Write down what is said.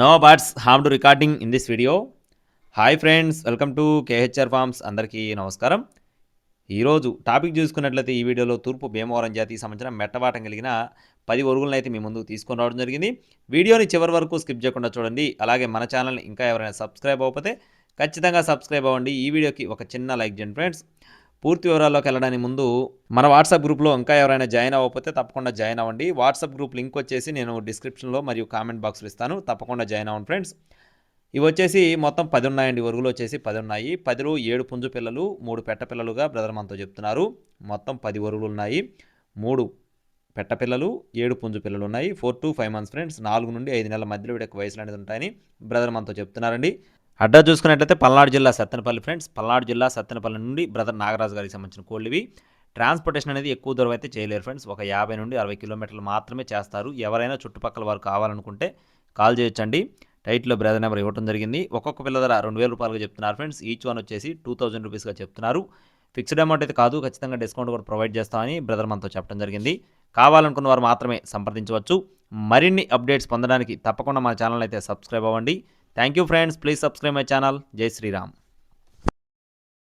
No birds harm to recording in this video hi friends welcome to KHR farms అందరికీ నమస్కారం. ఈరోజు topic చూసుకున్నట్లయితే ఈ వీడియోలో తూర్పు భీమవరం జాతికి సంబంధించిన మెట్టవాటం కలిగిన పది ఒరుగులను అయితే మీ ముందుకు తీసుకొని రావడం జరిగింది. వీడియోని చివరి వరకు స్కిప్ చేయకుండా చూడండి. అలాగే మన ఛానల్ని ఇంకా ఎవరైనా సబ్స్క్రైబ్ అవ్వకపోతే ఖచ్చితంగా సబ్స్క్రైబ్ అవ్వండి. ఈ వీడియోకి ఒక చిన్న లైక్ చేయండి ఫ్రెండ్స్ పూర్తి వివరాల్లోకి వెళ్ళడానికి ముందు మన వాట్సాప్ గ్రూప్లో ఇంకా ఎవరైనా జాయిన్ అవ్వకపోతే తప్పకుండా జాయిన్ అవ్వండి. వాట్సాప్ గ్రూప్ లింక్ వచ్చేసి నేను డిస్క్రిప్షన్లో మరియు కామెంట్ బాక్స్లో ఇస్తాను. తప్పకుండా జాయిన్ అవ్వండి ఫ్రెండ్స్. ఇవి వచ్చేసి మొత్తం పది ఉన్నాయండి. వరుగులు వచ్చేసి పది ఉన్నాయి. పదిలో ఏడు పుంజు పిల్లలు మూడు పెట్ట పిల్లలుగా బ్రదర్ మనతో చెప్తున్నారు. మొత్తం పది వరుగులు ఉన్నాయి. మూడు పెట్ట పిల్లలు ఏడు పుంజు పిల్లలు ఉన్నాయి. Four to five months friends. నాలుగు నుండి ఐదు నెలల మధ్యలో వీడికి వయసులు అనేది ఉంటాయని బ్రదర్ మనతో చెప్తున్నారండి. అడ్రస్ చూసుకున్నట్లయితే పల్నాడు జిల్లా సత్తెనపల్లి ఫ్రెండ్స్ పల్నాడు జిల్లా సత్తెనపల్లి నుండి బ్రదర్ నాగరాజు గారికి సంబంధించిన కోళ్ళివి. ట్రాన్స్పోర్టేషన్ అనేది ఎక్కువ దూరం అయితే చేయలేరు ఫ్రెండ్స్. ఒక యాభై నుండి అరవై కిలోమీటర్లు మాత్రమే చేస్తారు. ఎవరైనా చుట్టుపక్కల వారు కావాలనుకుంటే కాల్ చేయొచ్చండి. టైట్లో బ్రదర్ నెంబర్ ఇవ్వడం జరిగింది. ఒక్కొక్క పిల్ల ధర రెండు వేల రూపాయలుగా చెప్తున్నారు ఫ్రెండ్స్. ఈచ్ వన్ వచ్చేసి టూ థౌజండ్ రూపీస్గా చెప్తున్నారు. ఫిక్స్డ్ అమౌంట్ అయితే కాదు. ఖచ్చితంగా డిస్కౌంట్ కూడా ప్రొవైడ్ చేస్తామని బ్రదర్ మనతో చెప్పడం జరిగింది. కావాలనుకున్న వారు మాత్రమే సంప్రదించవచ్చు. మరిన్ని అప్డేట్స్ పొందడానికి తప్పకుండా మా ఛానల్ అయితే సబ్స్క్రైబ్ అవ్వండి. Thank you friends please subscribe my channel జై శ్రీరామ్